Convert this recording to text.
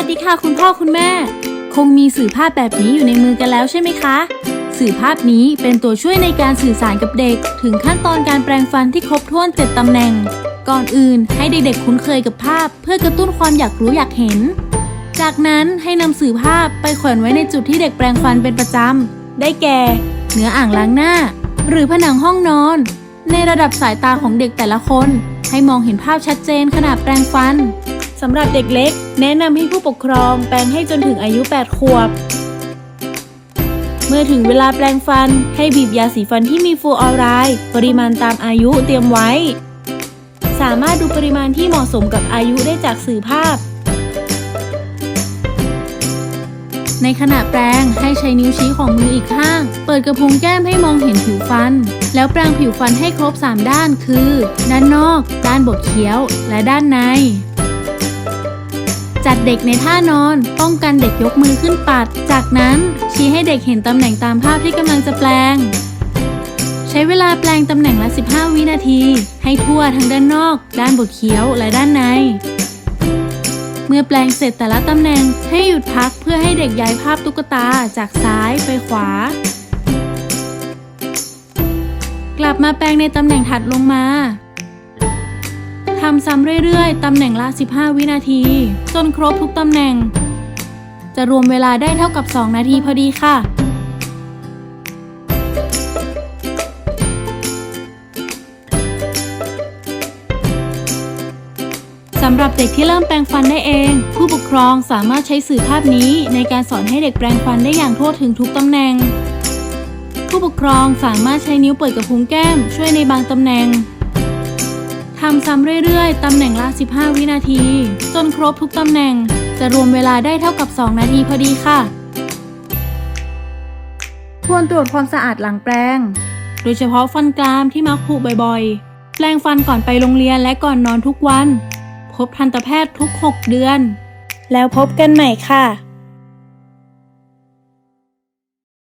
ัสดีค่ะคุณพ่อคุณแม่ คงมีสื่อภาพแบบนี้อยู่ในมือกันแล้วใช่ไหมคะ สื่อภาพนี้เป็นตัวช่วยในการสื่อสารกับเด็ก ถึงขั้นตอนการแปลงฟันที่ครบถ้วน7ตำแหน่ง ก่อนอื่นให้เด็กๆคุ้นเคยกับภาพ เพื่อกระตุ้นความอยากรู้อยากเห็น จากนั้นให้นำสื่อภาพไปแขวนไว้ในจุดที่เด็กแปลงฟันเป็นประจำได้แก่เหนืออ่างล้างหน้า หรือผนังห้องนอน ในระดับสายตาของเด็กแต่ละคน ให้มองเห็นภาพชัดเจนขณะแปลงฟัน สำหรับเด็กเล็ก แนะนำให้ผู้ปกครองแปลงให้จนถึงอายุ 8 ขวบ เมื่อถึงเวลาแปลงฟัน ให้บีบยาสีฟันที่มีฟูออไรด์ปริมาณตามอายุเตรียมไว้ สามารถดูปริมาณที่เหมาะสมกับอายุได้จากสื่อภาพ ในขณะแปรงให้ใช้นิ้วชี้ของมืออีกข้าง เปิดกระพุ้งแก้มให้มองเห็นผิวฟัน แล้วแปรงผิวฟันให้ครบ 3 ด้านคือ ด้านนอก ด้านบดเคี้ยว และด้านใน จัดเด็กในท่านอน ป้องกันเด็กยกมือขึ้นปัด จากนั้นชี้ให้เด็กเห็นตำแหน่งตามภาพที่กำลังจะแปลง ใช้เวลาแปลงตำแหน่งละ 15 วินาที ให้ทั่วทั้งด้านนอก ด้านบดเคี้ยวและด้านใน เมื่อแปลงเสร็จแต่ละตำแหน่งให้หยุดพักเพื่อให้เด็กย้ายภาพตุ๊กตาจากซ้ายไปขวา กลับมาแปลงในตำแหน่งถัดลงมาำซ้ำเรื่อยๆ ตำแหน่งละ 15 วินาที จนครบทุกตำแหน่ง จะรวมเวลาได้เท่ากับ 2 นาทีพอดีค่ะ สำหรับเด็กที่เริ่มแปรงฟันได้เอง ผู้ปกครองสามารถใช้สื่อภาพนี้ในการสอนให้เด็กแปรงฟันได้อย่างทั่วถึงทุกตำแหน่ง ผู้ปกครองสามารถใช้นิ้วเปิดกระพุ้งแก้ม ช่วยในบางตำแหน่ง ทำซ้ำเรื่อยๆ ตำแหน่งละ 15 วินาที จนครบทุกตำแหน่ง จะรวมเวลาได้เท่ากับ 2 นาทีพอดีค่ะ ควรตรวจความสะอาดหลังแปรง โดยเฉพาะฟันกรามที่มักผุบ่อยๆ แปรงฟันก่อนไปโรงเรียนและก่อนนอนทุกวัน พบทันตแพทย์ทุก 6 เดือน แล้วพบกันใหม่ค่ะ